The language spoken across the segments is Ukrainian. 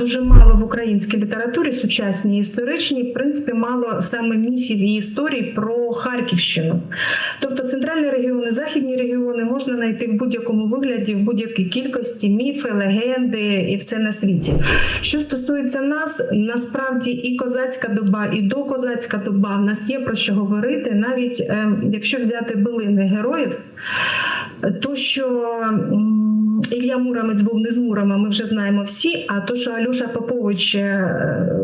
дуже мало в українській літературі, сучасній історичній, в принципі, мало саме міфів і історій про Харківщину. Тобто центральні регіони, західні регіони можна знайти в будь-якому вигляді, в будь-якій кількості міфи, легенди і все на світі. Що стосується нас, насправді і козацька доба, і докозацька доба в нас є про що говорити, навіть е, якщо взяти билини героїв, то що. Ілля Муромець був не з Мурома, ми вже знаємо всі. А то, що Алюша Попович е,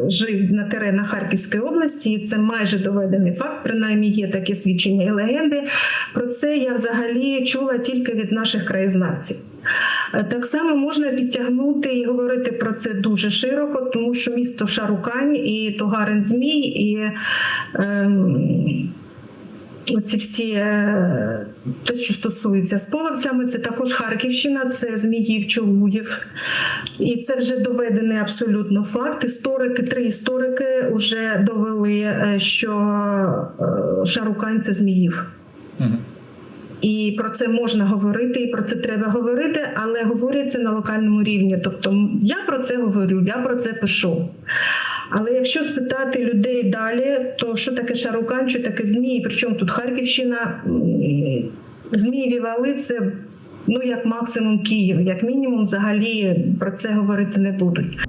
жив на теренах Харківської області, і це майже доведений факт. Принаймні є таке свідчення і легенди. Про це я взагалі чула тільки від наших краєзнавців. Е, Так само можна підтягнути і говорити про це дуже широко, тому що місто Шарукань і Тогарин Змій, і ем, Оці всі е, те, що стосується з половцями, це також Харківщина, це Зміїв, Чолуїв. І це вже доведений абсолютно факт. Історики, три історики вже довели, е, що е, Шарукань це Зміїв. І про це можна говорити, і про це треба говорити, але говориться на локальному рівні. Тобто я про це говорю, я про це пишу. Але якщо спитати людей далі, то що таке Шарукан, що таке Змії? Причому тут Харківщина, змії вівали це ну як максимум Київ, як мінімум, взагалі про це говорити не будуть.